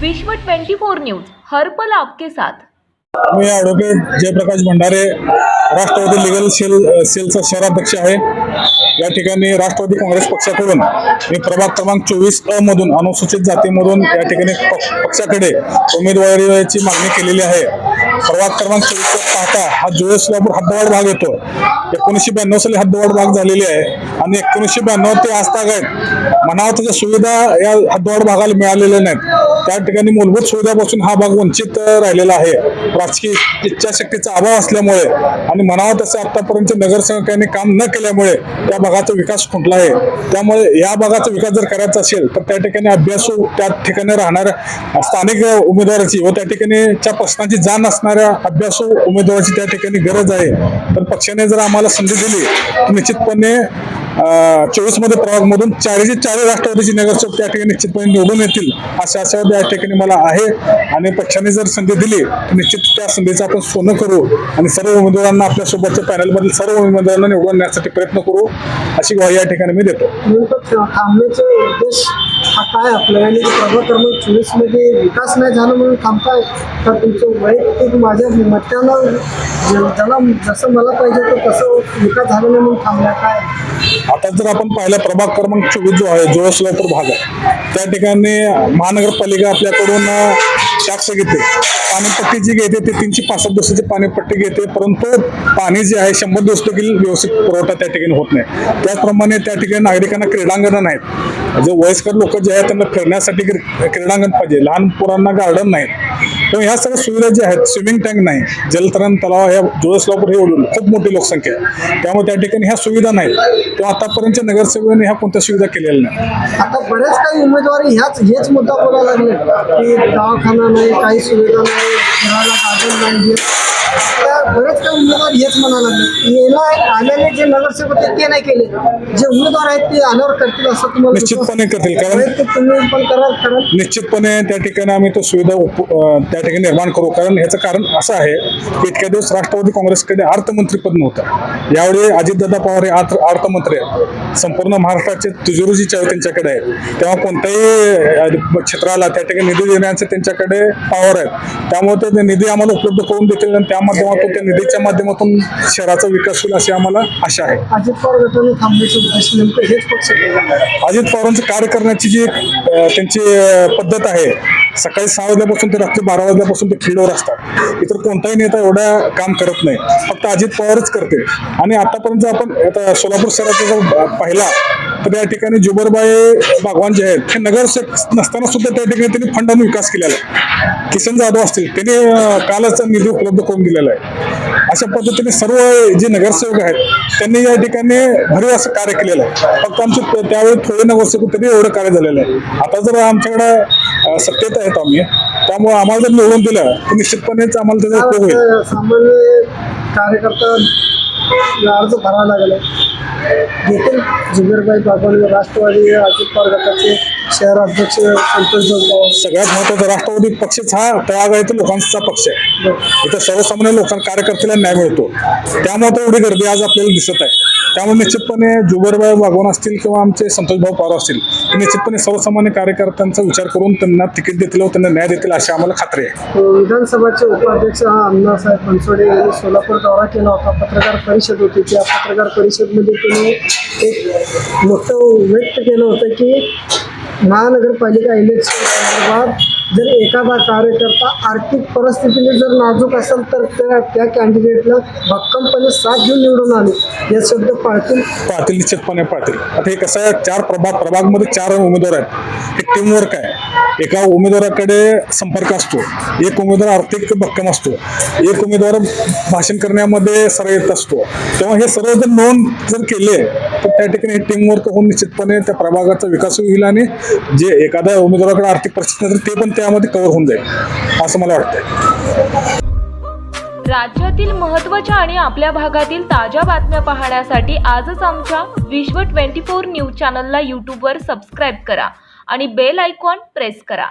विश्व 24 न्यूज हर्पल आपके साथ. मी advocate Jayprakash Bhandare Rashtrawadi legal cell सेलचा शहराध्यक्ष आहे. या ठिकाणी राष्ट्रवादी काँग्रेस पक्षाकडून मी प्रभाग क्रमांक चोवीस अ मधून अनुसूचित जातीमधून या ठिकाणी पक्षाकडे उमेदवारीची मागणी केलेली आहे. प्रभाग क्रमांक चोवीस पाहता हा जोयसलापूर हद्दवाड भाग येतो. एकोणीसशे ब्याण्णव साली हद्दवाड भाग झालेली आहे. आणि एकोणीसशे ब्याण्णव ते आज म्हणावं त्याच्या सुविधा या हद्दवाड भागाला मिळालेल्या नाहीत. त्या ठिकाणी मूलभूत सुविधापासून हा भाग वंचित राहिलेला आहे. राजकीय इच्छाशक्तीचा अभाव असल्यामुळे आणि म्हणावं तसं आतापर्यंत नगरसेवकांनी काम न केल्यामुळे या भागाचा विकास खुंटला आहे. त्यामुळे या भागाचा विकास जर करायचा असेल तर त्या ठिकाणी अभ्यासू त्या ठिकाणी राहणाऱ्या स्थानिक उमेदवाराची व त्या ठिकाणीच्या प्रश्नाची जाण असणाऱ्या अभ्यासू उमेदवाराची त्या ठिकाणी गरज आहे. तर पक्षाने जर आम्हाला संधी दिली तर निश्चितपणे चोवीसमध्ये प्रभागमधून चारही चारही राष्ट्रवादीचे नगरसेवक त्या ठिकाणी निश्चितपणे निवडून येतील अशा आशावाद या ठिकाणी मला आहे. आणि पक्षाने जर संधी दिली तर निश्चित त्या संधीचं आपण सोनं करू. आणि सर्व उमेदवारांना आपल्या सोबतच्या पॅनलमधील सर्व उमेदवारांना निवडून आणण्यासाठी प्रयत्न करू अशी ग्वाही या ठिकाणी मी देतो. थांबण्याचे उद्देश हा काय? आपला आणि प्रभाग क्रमांक विकास नाही झाला म्हणून थांबताय. तर तुमचं वैयक्तिक माझ्या मतानं ज्याला जसं मला पाहिजे तर तसं विकास झाला नाही म्हणून थांबला काय? आता जर आपण पाहिलं प्रभाग क्रमांक चोवीस जो आहे जोळसलापूर भाग आहे. त्या ठिकाणी महानगरपालिका आपल्याकडून टॅक्स घेते. पाणीपट्टी जी घेते ते तीनशे पासष्ट दिवसाची पाणीपट्टी घेते. परंतु पाणी जे आहे शंभर दिवस देखील व्यवस्थित पुरवठा त्या ठिकाणी होत नाही. त्याचप्रमाणे त्या ठिकाणी नागरिकांना क्रीडांगणं नाहीत. जे वयस्कर लोक जे आहेत त्यांना फिरण्यासाठी क्रीडांगण पाहिजे. लहान पोरांना गार्डन नाहीत. तर ह्या सगळ्या सुविधा ज्या आहेत स्विमिंग टँक नाही जलतरण तलाव ह्या जोळसलापूर हे ओढून खूप मोठी लोकसंख्या आहे. त्यामुळे त्या ठिकाणी ह्या सुविधा नाहीत. किंवा आतापर्यंत नगरसेवकांनी ह्या कोणत्या सुविधा केलेल्या नाही आता बरेच काही उमेदवार ह्याच हेच मुद्दा बोलायला लागले. की दवाखाना नाही काही सुविधा नाही नाही बरेच काही उमेदवार हेच म्हणायला लागले. याला आलेले जे नगरसेवक आहेत ते नाही केले. जे उमेदवार आहेत ते आल्यावर करतील असं तुम्हाला निश्चितपणे करतील कारण वैयक्तिक तुम्ही पण कराल कारण निश्चितपणे त्या ठिकाणी आम्ही तो सुविधा उप- अं, त्या ठिकाणी निर्माण करू. कारण ह्याचं कारण असं आहे की इतक्या दिवस राष्ट्रवादी काँग्रेसकडे अर्थमंत्रीपद नव्हतं. यावेळी अजितदादा पवार हे अर्थ अर्थमंत्री आहेत. संपूर्ण महाराष्ट्राचे तिजोरीची चावी त्यांच्याकडे आहे तेव्हा कोणत्याही अं, क्षेत्राला त्या ठिकाणी निधी देण्याचे त्यांच्याकडे पॉवर आहेत. त्यामुळे ते निधी आम्हाला उपलब्ध करून देतील आणि त्या माध्यमातून त्या निधीच्या माध्यमातून शहराचा विकास होईल अशी आम्हाला आशा आहे. अजित पवार गटाने थांबण्याचे उद्देश नेमकं हेच पक्ष अजित पवारांचं कार्य करण्याची जी त्यांची पद्धत आहे सकाळी सहा वाजल्यापासून ते रात्री बारा वाजल्यापासून ते फील्डवर असतात. इतर कोणताही नेता एवढ्या काम करत नाही. फक्त अजित पवारच करते. आणि आतापर्यंत आपण आता सोलापूर शहराचा जर पाहिला तर या ठिकाणी जुबरबाई भगवान जे आहेत हे नगरसेवक नसताना सुद्धा त्या ठिकाणी त्यांनी फंडाने विकास केलेला आहे. किसन जाधव असतील त्यांनी कालच निधी उपलब्ध करून दिलेला आहे. अशा पद्धतीने सर्व जे नगरसेवक आहेत त्यांनी या ठिकाणी भरीव असं कार्य केलेलं आहे. फक्त आमचे त्यावेळी थोडे नगरसेवक त्यांनी एवढं कार्य झालेलं आहे. आता जर आमच्याकडे सत्तेत आहेत आम्ही. त्यामुळे आम्हाला जर निवडून दिलं तर निश्चितपणेच आम्हाला त्याचा उपयोग होईल. सामान्य कार्यकर्ता अर्ज भरावा लागले. देखील जुबेरबाई राष्ट्रवादी अजित पवार गटाचे शहर अध्यक्ष संतोष सगळ्यात महत्त्वाचा राष्ट्रवादी पक्षच हा तळागाळीतील लोकांचा पक्ष आहे. इथं सर्वसामान्य लोकांना कार्यकर्त्याला न्याय मिळतो. त्यामुळे तर एवढी गर्दी आज आपल्याला दिसत आहे. त्यामुळे निश्चितपणे जुबरबाई वागवण असतील किंवा आमचे संतोषभाऊ पवार असतील निश्चितपणे सर्वसामान्य कार्यकर्त्यांचा विचार करून त्यांना तिकीट देतील व त्यांना न्याय देतील अशी आम्हाला खात्री आहे. हो, विधानसभाचे उपाध्यक्ष हा अण्णासाहेब बनसोडे यांनी सोलापूर दौरा केला होता. पत्रकार परिषद होती. त्या पत्रकार परिषदमध्ये त्यांनी एक मोठं व्यक्त केलं होतं की महानगरपालिका इलेक्शन संदर्भात जर एखादा कार्यकर्ता आर्थिक परिस्थितीने जर नाजूक असेल तर त्या त्या कॅन्डिडेटला भक्कमपणे साथ घेऊन निवडून आले. हे शब्द पाळतील. पाळतील निश्चितपणे पाळतील. आता हे कसं आहे चार प्रभाग प्रभागमध्ये चार उमेदवार आहेत. हे टीमवर्क आहे. एका उमेदवाराकडे संपर्क असतो. एक उमेदवार आर्थिक भक्कम असतो. एक उमेदवार भाषण करण्यामध्ये सरळ येत असतो. तेव्हा हे सर्व जर नोंद जर केले तर त्या ठिकाणी हे टीमवर्क होऊन निश्चितपणे त्या प्रभागाचा विकास होईल आणि जे एखाद्या उमेदवाराकडे आर्थिक परिस्थिती असेल ते पण त्यामध्ये कव्हर होऊन जाईल असं मला वाटतंय. राज्यातील महत्त्वाच्या आणि आपल्या भागातील ताज्या बातम्या पाहण्यासाठी आजच आमच्या विश्व 24 न्यूज चॅनलला यूट्यूबवर सबस्क्राईब करा आणि बेल आयकॉन प्रेस करा.